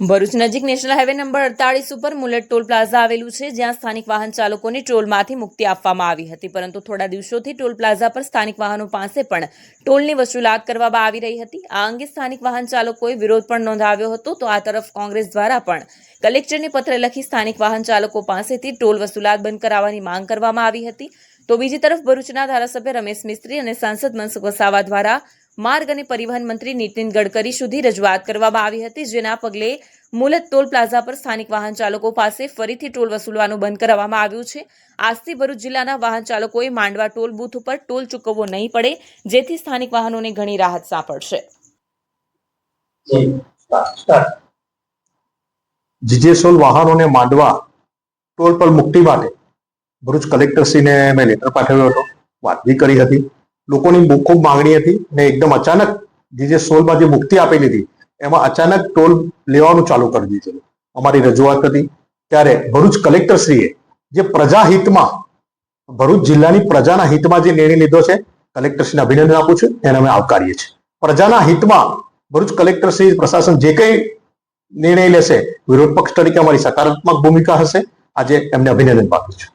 ભરૂચ નજીક national highway number અડતાળીસ ઉપર mullet toll plaza આવેલું છે, જ્યાં સ્થાનિક વાહન ચાલકોને ટોલમાંથી મુક્તિ આપવામાં આવી હતી. પરંતુ થોડા દિવસોથી ટોલ પ્લાઝા પર સ્થાનિક વાહનો પાસે પણ ટોલની વસૂલાત કરવામાં આવી રહી હતી. આ અંગે સ્થાનિક વાહન ચાલકોએ વિરોધ પણ નોંધાવ્યો હતો. તો આ તરફ કોંગ્રેસ દ્વારા પણ કલેક્ટરને પત્ર લખી સ્થાનિક વાહન ચાલકો પાસેથી ટોલ વસૂલાત બંધ કરાવવાની માંગ કરવામાં આવી હતી. તો બીજી તરફ ભરૂચના ધારાસભ્ય રમેશ મિસ્ત્રી અને સાંસદ મનસુખ વસાવા દ્વારા માર્ગ અને પરિવહન મંત્રી નીતિન ગડકરી સુધી રજૂઆત કરવામાં આવી હતી, જેના પગલે મુલત ટોલ પ્લાઝા પર સ્થાનિક વાહન ચાલકો પાસે ફરીથી ટોલ વસૂલવાનું બંધ કરવામાં આવ્યું છે. આજથી ભરૂચ જિલ્લાના વાહન ચાલકોએ માંડવા ટોલ બૂથ ઉપર ટોલ ચૂકવવો નહીં પડે, જેથી સ્થાનિક વાહનોને ઘણી રાહત સાંપડશે. જીજેસોલ વાહનોને માંડવા ટોલ પર મુક્તિ માટે ભરૂચ કલેક્ટરશ્રીને મેં લેટર પાઠવ્યો હતો વાત કરી હતી. લોકોની ખૂબ માંગણી હતી ને એકદમ અચાનક જીજેસોલમાં જે મુક્તિ આપેલી હતી, એમાં અચાનક ટોલ લેવાનું ચાલુ કરી દીધેલું અમારી રજૂઆત હતી. ત્યારે ભરૂચ કલેક્ટરશ્રીએ જે પ્રજાહિતમાં, ભરૂચ જિલ્લાની પ્રજાના હિતમાં જે નિર્ણય લીધો છે, કલેક્ટરશ્રીને અભિનંદન આપું છું. એને અમે આવકારીએ છીએ. પ્રજાના હિતમાં ભરૂચ કલેક્ટરશ્રી પ્રશાસન જે કંઈ નિર્ણય લેશે, વિરોધ પક્ષ તરીકે અમારી સકારાત્મક ભૂમિકા હશે. આજે એમને અભિનંદન પાઠવું છું.